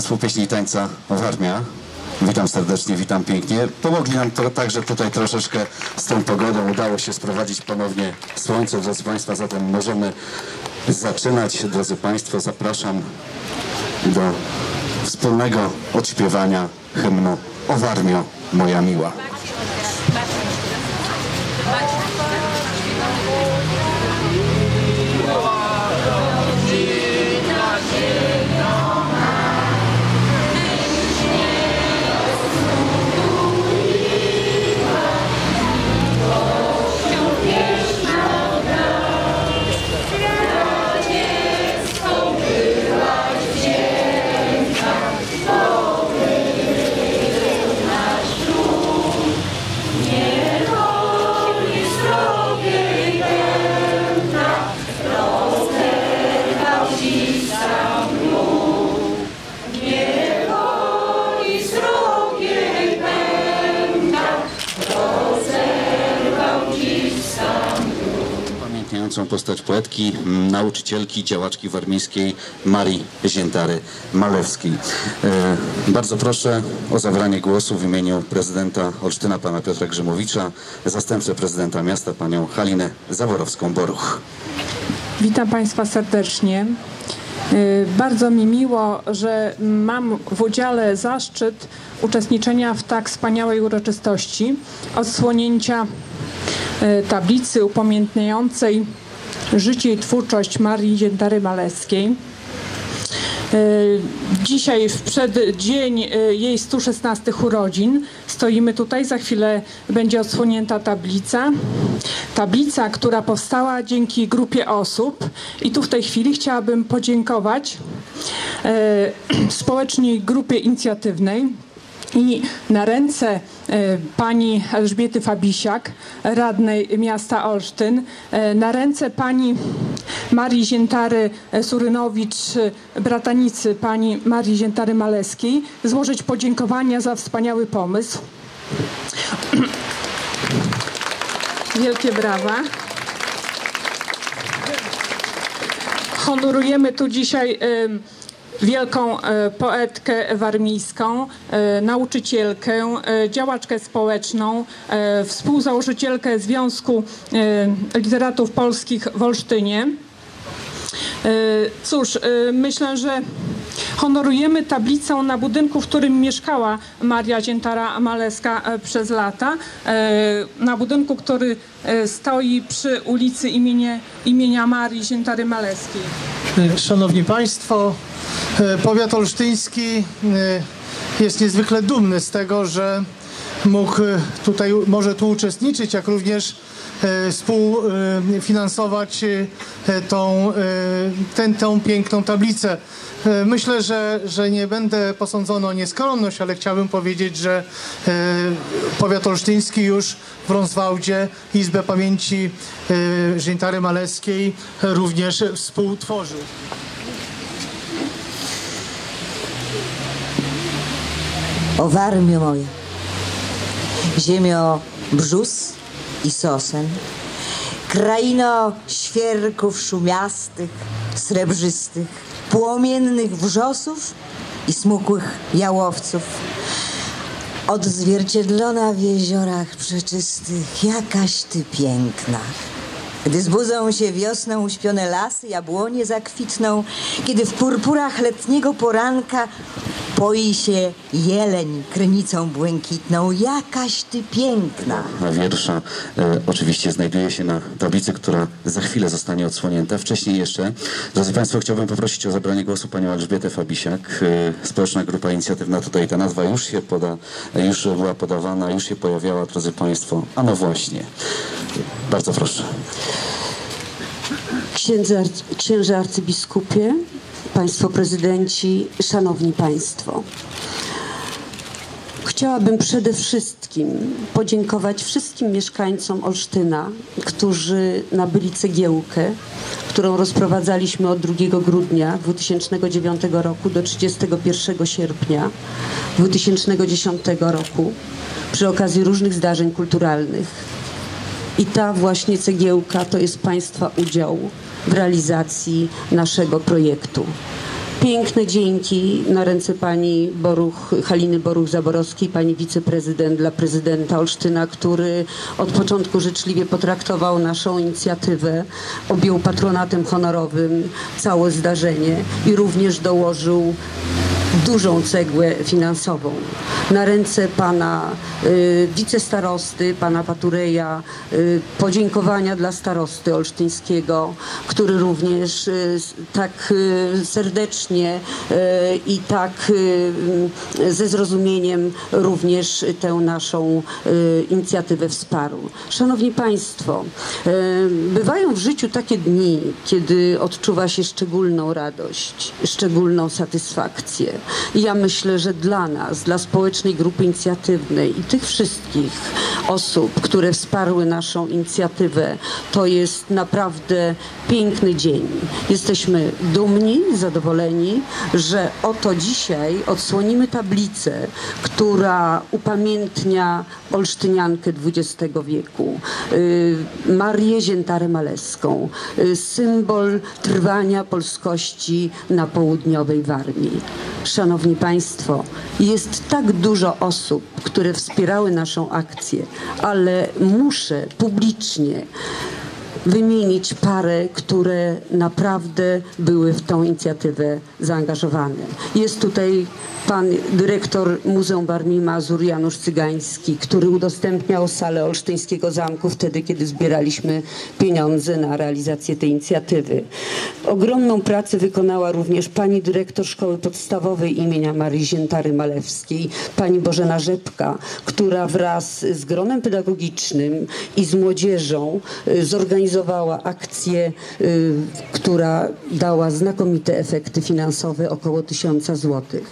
zespół pieśni i tańca Warmia. Witam serdecznie, witam pięknie. Pomogli nam to także tutaj troszeczkę z tą pogodą. Udało się sprowadzić ponownie słońce, drodzy Państwa, zatem możemy zaczynać. Drodzy Państwo, zapraszam do wspólnego odśpiewania hymnu O Warmio, moja miła. Upamiętniającą postać poetki, m, nauczycielki, działaczki warmińskiej Marii Ziętary Malewskiej. E, bardzo proszę o zabranie głosu w imieniu prezydenta Olsztyna, pana Piotra Grzymowicza, zastępcę prezydenta miasta, panią Halinę Zaborowską-Boruch. Witam Państwa serdecznie. Y, Bardzo mi miło, że mam w udziale zaszczyt uczestniczenia w tak wspaniałej uroczystości odsłonięcia y, tablicy upamiętniającej życie i twórczość Marii Ziętary Malewskiej. Y, Dzisiaj w przeddzień y, jej 116 urodzin stoimy tutaj. Za chwilę będzie odsłonięta tablica. Tablica, która powstała dzięki grupie osób. I tu w tej chwili chciałabym podziękować y, społecznej grupie inicjatywnej. I na ręce e, pani Elżbiety Fabisiak, radnej miasta Olsztyn, e, na ręce pani Marii Ziętary Surynowicz, bratanicy pani Marii Ziętary Maleskiej, złożyć podziękowania za wspaniały pomysł. Wielkie brawa. Honorujemy tu dzisiaj em, wielką e, poetkę warmińską, e, nauczycielkę, e, działaczkę społeczną, współzałożycielkę Związku Literatów Polskich w Olsztynie. Cóż, myślę, że honorujemy tablicą na budynku, w którym mieszkała Maria Ziętara Maleska e, przez lata. Na budynku, który stoi przy ulicy imienie, imienia Marii Ziętary Maleskiej. Szanowni Państwo, powiat olsztyński e, jest niezwykle dumny z tego, że mógł e, tutaj, może tu uczestniczyć, jak również e, współfinansować e, tą, e, tę, tę piękną tablicę. E, Myślę, że, że nie będę posądzony o nieskromność, ale chciałbym powiedzieć, że e, powiat olsztyński już w Ronswałdzie Izbę Pamięci e, Ziętary Maleskiej również współtworzył. O Warmio moja, ziemio brzus i sosen, kraino świerków szumiastych, srebrzystych, płomiennych wrzosów i smukłych jałowców, odzwierciedlona w jeziorach przeczystych, jakaś ty piękna. Gdy zbudzą się wiosną uśpione lasy, jabłonie zakwitną, kiedy w purpurach letniego poranka poi się jeleń krynicą błękitną, jakaś ty piękna. wiersza e, oczywiście znajduje się na tablicy, która za chwilę zostanie odsłonięta. Wcześniej jeszcze, drodzy Państwo, chciałbym poprosić o zabranie głosu panią Elżbietę Fabisiak. E, Społeczna Grupa Inicjatywna, tutaj ta nazwa już się poda, e, już była podawana, już się pojawiała, drodzy Państwo. A no właśnie. Bardzo proszę. Księdze, księże arcybiskupie, państwo prezydenci, szanowni państwo. Chciałabym przede wszystkim podziękować wszystkim mieszkańcom Olsztyna, którzy nabyli cegiełkę, którą rozprowadzaliśmy od 2 grudnia 2009 roku do 31 sierpnia 2010 roku przy okazji różnych zdarzeń kulturalnych. I ta właśnie cegiełka to jest Państwa udział w realizacji naszego projektu. Piękne dzięki na ręce pani Boruch, Haliny Boruch-Zaborowskiej, pani wiceprezydent dla prezydenta Olsztyna, który od początku życzliwie potraktował naszą inicjatywę, objął patronatem honorowym całe zdarzenie i również dołożył dużą cegłę finansową. Na ręce pana y, wicestarosty, pana Patureja, y, podziękowania dla starosty olsztyńskiego, który również y, tak y, serdecznie y, i tak y, y, ze zrozumieniem również tę naszą inicjatywę wsparł. Szanowni Państwo, bywają w życiu takie dni, kiedy odczuwa się szczególną radość, szczególną satysfakcję. I ja myślę, że dla nas, dla społecznej grupy inicjatywnej i tych wszystkich osób, które wsparły naszą inicjatywę, to jest naprawdę piękny dzień. Jesteśmy dumni, zadowoleni, że oto dzisiaj odsłonimy tablicę, która upamiętnia olsztyniankę XX wieku, y, Marię Ziętarę Maleską, y, symbol trwania polskości na południowej Warmii. Szanowni Państwo, jest tak dużo osób, które wspierały naszą akcję, ale muszę publicznie wymienić parę, które naprawdę były w tą inicjatywę zaangażowane. Jest tutaj pan dyrektor Muzeum Warmii Mazur Janusz Cygański, który udostępniał salę Olsztyńskiego Zamku wtedy, kiedy zbieraliśmy pieniądze na realizację tej inicjatywy. Ogromną pracę wykonała również pani dyrektor Szkoły Podstawowej imienia Marii Ziętary Malewskiej, pani Bożena Rzepka, która wraz z gronem pedagogicznym i z młodzieżą y, zorganizowała akcję, y, która dała znakomite efekty finansowe, około tysiąca złotych.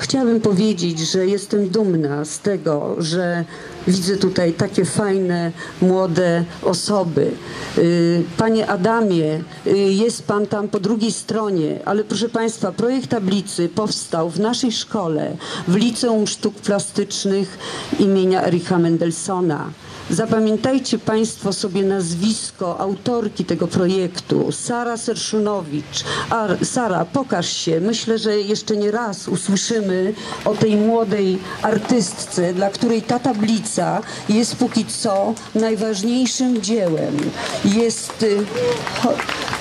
Chciałabym powiedzieć, że jestem dumna z tego, że widzę tutaj takie fajne, młode osoby. Y, Panie Adamie, y, jest Pan tam po drugiej stronie, ale proszę Państwa, projekt tablicy powstał w naszej szkole, w Liceum Sztuk Plastycznych imienia Ericha Mendelssohna. Zapamiętajcie Państwo sobie nazwisko autorki tego projektu, Sara Serszunowicz. Sara, pokaż się. Myślę, że jeszcze nie raz usłyszymy o tej młodej artystce, dla której ta tablica jest póki co najważniejszym dziełem. Jest... y, Cho,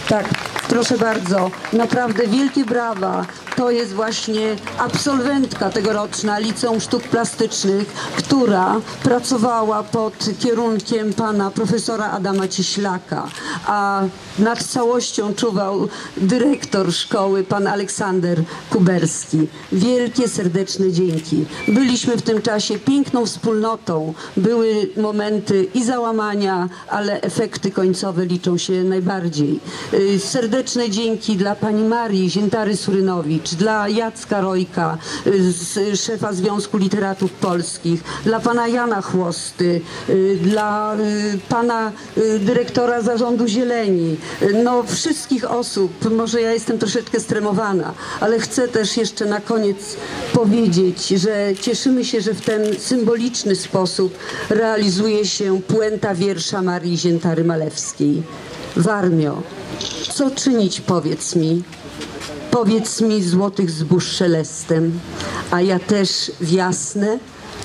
tak, proszę bardzo, naprawdę wielkie brawa. To jest właśnie absolwentka tegoroczna Liceum Sztuk Plastycznych, która pracowała pod kierunkiem pana profesora Adama Cieślaka, a nad całością czuwał dyrektor szkoły, pan Aleksander Kuberski. Wielkie, serdeczne dzięki. Byliśmy w tym czasie piękną wspólnotą. Były momenty i załamania, ale efekty końcowe liczą się najbardziej. Y, Serdeczne dzięki dla pani Marii Ziętary Surynowicz, dla Jacka Rojka, y, szefa Związku Literatów Polskich, dla pana Jana Chłosty, y, dla y, pana dyrektora Zarządu Zieleni, no wszystkich osób. Może ja jestem troszeczkę stremowana, ale chcę też jeszcze na koniec powiedzieć, że cieszymy się, że w ten symboliczny sposób realizuje się puenta wiersza Marii Ziętary Malewskiej. Warmio, co czynić, powiedz mi? Powiedz mi złotych zbóż szelestem, a ja też w jasne,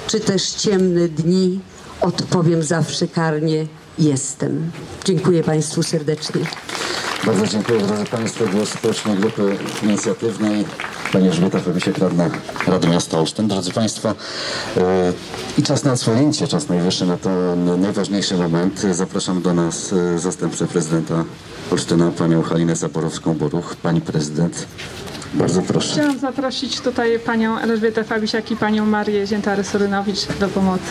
czy też ciemne dni odpowiem zawsze karnie jestem. Dziękuję Państwu serdecznie. Bardzo dziękuję drodzy Państwo. Głos Społecznej Grupy Inicjatywnej. Pani Elżbieta Fabisiek, radna Rady Miasta Olsztyn. Drodzy Państwo, e, i czas na odsłonięcie, czas najwyższy na to n- najważniejszy moment. Zapraszam do nas e, zastępcę prezydenta Olsztyna, panią Halinę Zaborowską-Boruch. Pani prezydent, bardzo proszę. Chciałam zaprosić tutaj panią Elżbietę Fabisiak i panią Marię Ziętary-Surynowicz do pomocy.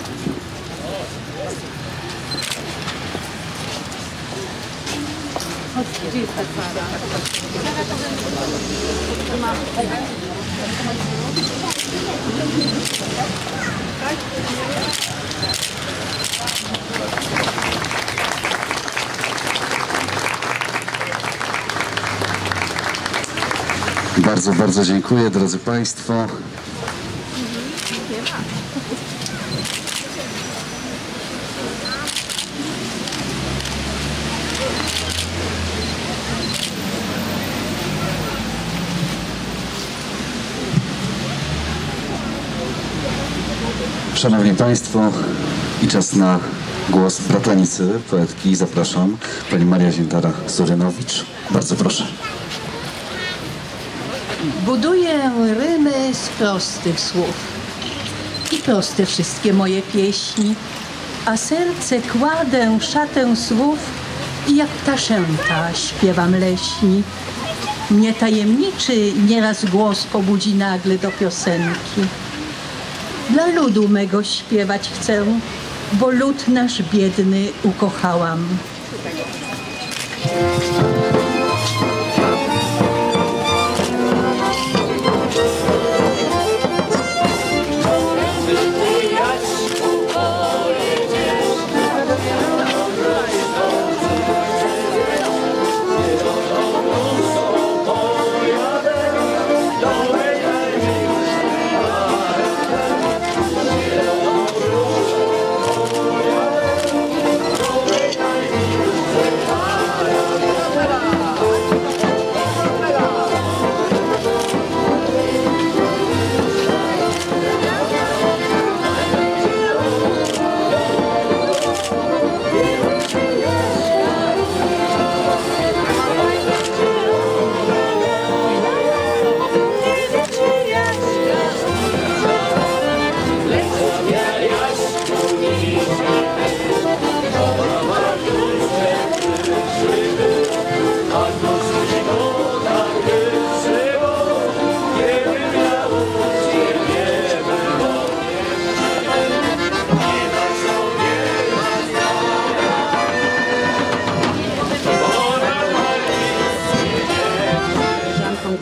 Bardzo, bardzo dziękuję drodzy Państwo. Szanowni Państwo, i czas na głos bratanicy, poetki. Zapraszam Pani Maria Ziętara-Surynowicz. Bardzo proszę. Buduję rymy z prostych słów i proste wszystkie moje pieśni, a serce kładę szatę słów i jak ptaszęta śpiewam leśni. Mnie tajemniczy nieraz głos pobudzi nagle do piosenki. Dla ludu mego śpiewać chcę, bo lud nasz biedny ukochałam.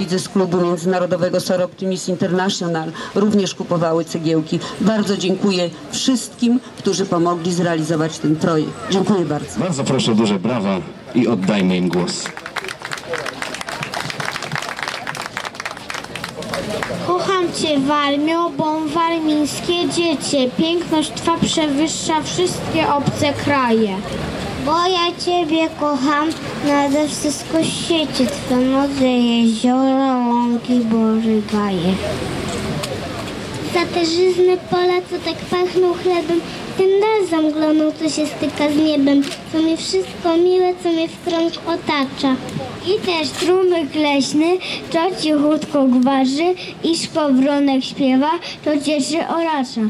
Widzę z klubu międzynarodowego Sor Optimist International również kupowały cegiełki. Bardzo dziękuję wszystkim, którzy pomogli zrealizować ten projekt. Dziękuję bardzo. Bardzo proszę o duże brawa i oddajmy im głos. Kocham Cię Walmio, bo walmińskie dziecię, piękność Twa przewyższa wszystkie obce kraje. Bo ja Ciebie kocham, nade wszystko świecie, Twe modre jeziora, łąki, boży gaje. Za te żyzne pola, co tak pachną chlebem, ten dal zamgloną, co się styka z niebem, co mi wszystko miłe, co mnie w krąg otacza. I też strumyk leśny, co cichutko gwarzy, i szkowronek śpiewa, to cieszy oracza.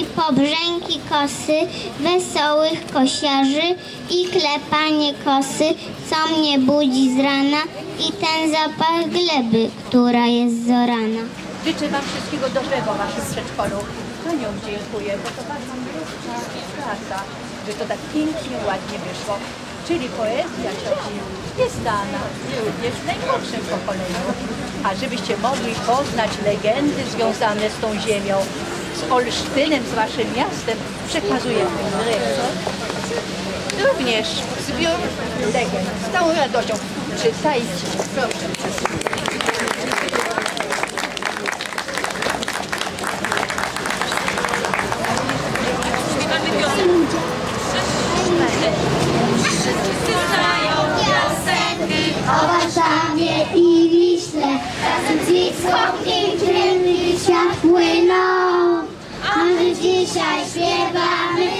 I pobrzęki kosy, wesołych kosiarzy i klepanie kosy, co mnie budzi z rana i ten zapach gleby, która jest zorana. Życzę Wam wszystkiego dobrego w Waszym przedszkolu. Paniom dziękuję, bo to bardzo mroczna praca, że to tak pięknie, ładnie wyszło. Czyli poezja cioci jest dana również najmłodszym pokoleniu. A żebyście mogli poznać legendy związane z tą ziemią, z Olsztynem, z Waszym miastem, przekazujemy. Również zbiór legend. Z całą radością. Czytajcie, proszę. O Warszawie i Wiśle, razem z świat. Dzisiaj śpiewamy